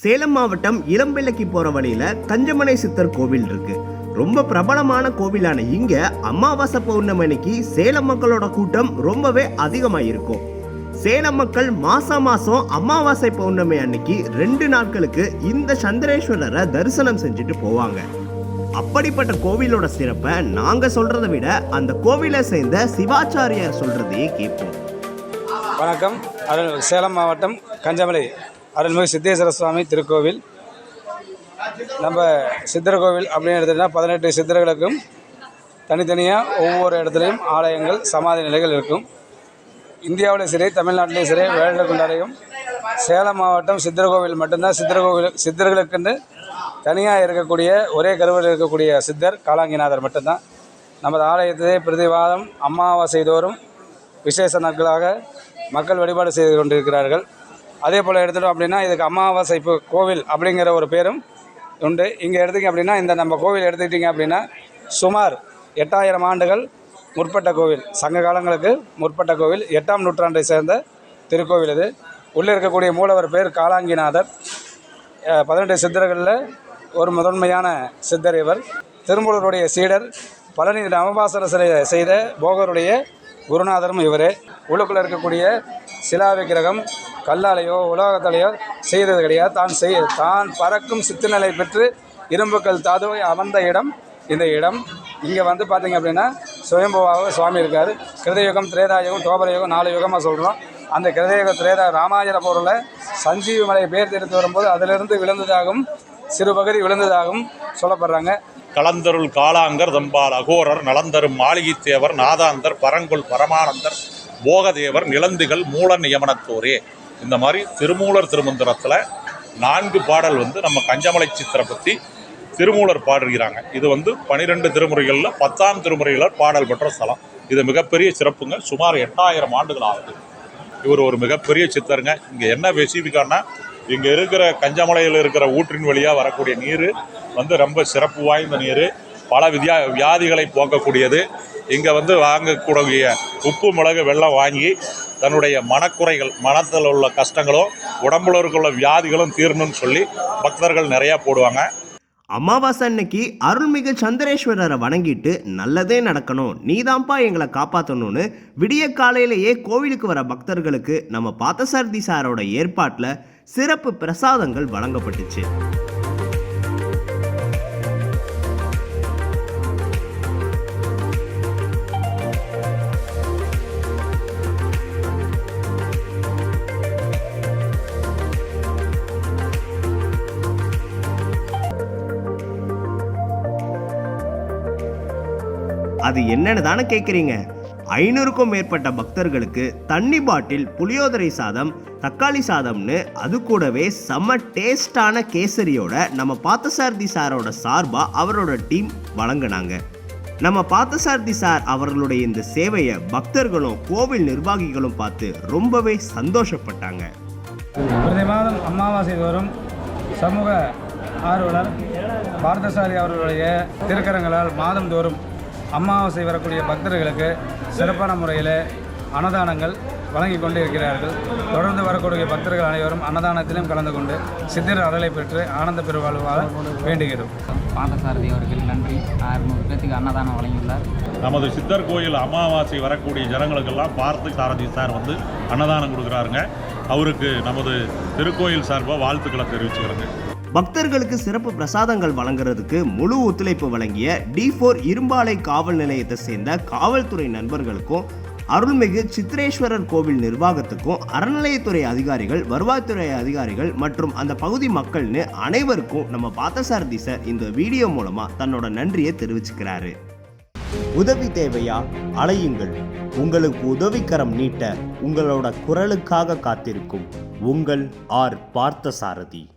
சேலம் மாவட்டம் இளம்பிள்ளைக்கு போற வழியில தஞ்சமனை சித்தர் கோவில் இருக்கு. ரொம்ப பிரபலமான கோவிலான இங்க அமாவாசை பௌர்ணமி அன்னைக்கு சேலம் மக்களோட கூட்டம் ரொம்பவே அதிகமாக இருக்கும் சேலம் மக்கள் மாசம் மாசம் அமாவாசை பௌர்ணமி அன்னைக்கு ரெண்டு நாட்களுக்கு இந்த சந்திரேஸ்வரரை தரிசனம் செஞ்சுட்டு போவாங்க. அப்படிப்பட்ட கோவிலோட சிறப்பை நாங்க சொல்றதை விட அந்த கோவிலை சேர்ந்த சிவாச்சாரியார் சொல்றதையே கேட்போம். வணக்கம். சேலம் மாவட்டம் கஞ்சமலை அருள்மிகு சித்தேஸ்வர சுவாமி திருக்கோவில். நம்ம சித்தர் கோவில் அப்படின்னு எடுத்துகிட்டா பதினெட்டு சித்தர்களுக்கும் தனித்தனியாக ஒவ்வொரு இடத்துலையும் ஆலயங்கள் சமாதி நிலைகள் இருக்கும். இந்தியாவிலும் சரி தமிழ்நாட்டிலையும் சரி வேலுக்குண்டாரையும் சேலம் மாவட்டம் சித்தர் கோவில் மட்டும்தான். சித்தர் கோவில் சித்தர்களுக்குன்னு தனியாக இருக்கக்கூடிய ஒரே கருவில் இருக்கக்கூடிய சித்தர் காலாங்கிநாதர் மட்டும்தான். நமது ஆலயத்திலே பிரதிவாதம் அமாவாசை தோறும் விசேஷ நாட்களாக மக்கள் வழிபாடு செய்து கொண்டிருக்கிறார்கள். அதே போல் எடுத்துட்டோம் அப்படின்னா இதுக்கு அமாவாசை கோவில் அப்படிங்கிற ஒரு பேரும் உண்டு. இங்கே எடுத்தீங்க அப்படின்னா இந்த நம்ம கோவில் எடுத்துக்கிட்டிங்க அப்படின்னா சுமார் எட்டாயிரம் ஆண்டுகள் முற்பட்ட கோவில். சங்க காலங்களுக்கு முற்பட்ட கோவில். எட்டாம் நூற்றாண்டை சேர்ந்த திருக்கோவில் இது. உள்ளே இருக்கக்கூடிய மூலவர் பேர் காலாங்கிநாதர் பதினெட்டு சித்தர்களில் ஒரு முதன்மையான சித்தர் இவர். திருமூலருடைய சீடர் பழனி நவபாசன சிலை செய்த போகருடைய குருநாதரும் இவரே. உள்ளுக்குள்ளே இருக்கக்கூடிய சிலா விக்கிரகம் கல்லாலேயோ உலோகத்தாலேயோ செய்தது கிடையாது. தான் செய் தான் பறக்கும் சித்துநிலை பெற்று இரும்புக்கல் தாதுவை அமர்ந்த இடம் இந்த இடம். இங்கே வந்து பார்த்தீங்க அப்படின்னா சுயம்புவாக சுவாமி இருக்கார். கிருதயுகம் திரேதாயுகம் தோபர யுகம் நாலு யுகமாக சொல்கிறோம் அந்த கிருதயுக திரேதா ராமாயண பொருளை சஞ்சீவி மலை பேர் எடுத்து வரும்போது அதிலிருந்து விழுந்ததாகவும் சிறு பகுதி விழுந்ததாகவும் சொல்லப்படுறாங்க. கலந்தருள் காளாங்கர் தம்பால் அகோரர் நலந்தரும் மாளிகைத்தேவர் நாதாந்தர் பரங்குள் பரமானந்தர் போகதேவர் நிலந்துகள் மூல நியமனத்தோரே. இந்த மாதிரி திருமூலர் திருமந்திரத்தில் நான்கு பாடல் வந்து நம்ம கஞ்சமலை சித்திரை பற்றி திருமூலர் பாடுகிறாங்க. இது வந்து பனிரெண்டு திருமுறைகளில் பத்தாம் திருமுறையில் பாடல் பெற்ற ஸ்தலம். இது மிகப்பெரிய சிறப்புங்க. சுமார் எட்டாயிரம் ஆண்டுகள் ஆகுது. இவர் ஒரு மிகப்பெரிய சித்தருங்க. இங்கே என்ன ஸ்பெசிஃபிக்கானா இங்கே இருக்கிற கஞ்சமலையில் இருக்கிற ஊற்றின் வழியாக வரக்கூடிய நீர் வந்து ரொம்ப சிறப்பு வாய்ந்த நீர். பல வித்யா வியாதிகளை போக்கக்கூடியது. இங்கே வந்து வாங்கக்கூடிய உப்பு மிளகு வெள்ளம் வாங்கி தன்னுடைய மனக்குறைகள் மனத்தில் உள்ள கஷ்டங்களும் உடம்புல இருக்கிற வியாதிகளும் தீரணும்னு சொல்லி பக்தர்கள் நிறையா போடுவாங்க. அமாவாசை அன்னைக்கு அருள்மிகு சந்திரேஸ்வரரை வணங்கிட்டு நல்லதே நடக்கணும். நீதான்ப்பா எங்களை காப்பாற்றணும்னு விடிய காலையிலேயே கோவிலுக்கு வர பக்தர்களுக்கு நம்ம பார்த்தசாரதி சாரோட ஏற்பாட்டில் சிறப்பு பிரசாதங்கள் வழங்கப்பட்டுச்சு. அது என்னன்னு தானே கேட்குறீங்க ஐநூறுக்கும் மேற்பட்ட பக்தர்களுக்கு தண்ணி பாட்டில் புளியோதரை சாதம் தக்காளி சாதம்னு அது கூடவே செம்ம டேஸ்டான கேசரியோட நம்ம பார்த்தசாரதி சாரோட சார்பாக அவரோட டீம் வழங்கினாங்க. நம்ம பார்த்தசாரதி சார் அவர்களுடைய இந்த சேவையை பக்தர்களும் கோவில் நிர்வாகிகளும் பார்த்து ரொம்பவே சந்தோஷப்பட்டாங்க. பிரதி மாதம் அமாவாசை தோறும் சமூக ஆர்வலர் பார்த்தசாரி அவர்களுடைய திருக்கரங்களால் மாதந்தோறும் அமாவாசை வரக்கூடிய பக்தர்களுக்கு சிறப்பான முறையில் அன்னதானங்கள் வழங்கி கொண்டு இருக்கிறார்கள். தொடர்ந்து வரக்கூடிய பக்தர்கள் அனைவரும் அன்னதானத்திலும் கலந்து கொண்டு சித்தர் அருளை பெற்று ஆனந்த பெருவாழ்வாக வேண்டுகிறோம். பார்த்தசாரதி அவர்கள் நன்றி. அறுநூறு பேர்த்துக்கு அன்னதானம் வழங்கியுள்ளார். நமது சித்தர் கோயில் அமாவாசை வரக்கூடிய ஜனங்களுக்கெல்லாம் பார்த்து சாரதி சார் வந்து அன்னதானம் கொடுக்குறாருங்க. அவருக்கு நமது திருக்கோயில் சார்பாக வாழ்த்துக்களை தெரிவிச்சுக்கிறேங்க. பக்தர்களுக்கு சிறப்பு பிரசாதங்கள் வழங்குறதுக்கு முழு ஒத்துழைப்பு வழங்கிய டி ஃபோர் இரும்பாலை காவல் நிலையத்தை சேர்ந்த காவல்துறை நண்பர்களுக்கும் அருள்மிகு சித்திரேஸ்வரர் கோவில் நிர்வாகத்துக்கும் அறநிலையத்துறை அதிகாரிகள் வருவாய்த்துறை அதிகாரிகள் மற்றும் அந்த பகுதி மக்கள்னு அனைவருக்கும் நம்ம பார்த்தசாரதி சார் இந்த வீடியோ மூலமா தன்னோட நன்றியை தெரிவிச்சுக்கிறாரு. உதவி தேவையா? அலையுங்கள். உங்களுக்கு உதவிக்கரம் நீட்ட உங்களோட குரலுக்காக காத்திருக்கும் உங்கள் ஆர் பார்த்தசாரதி.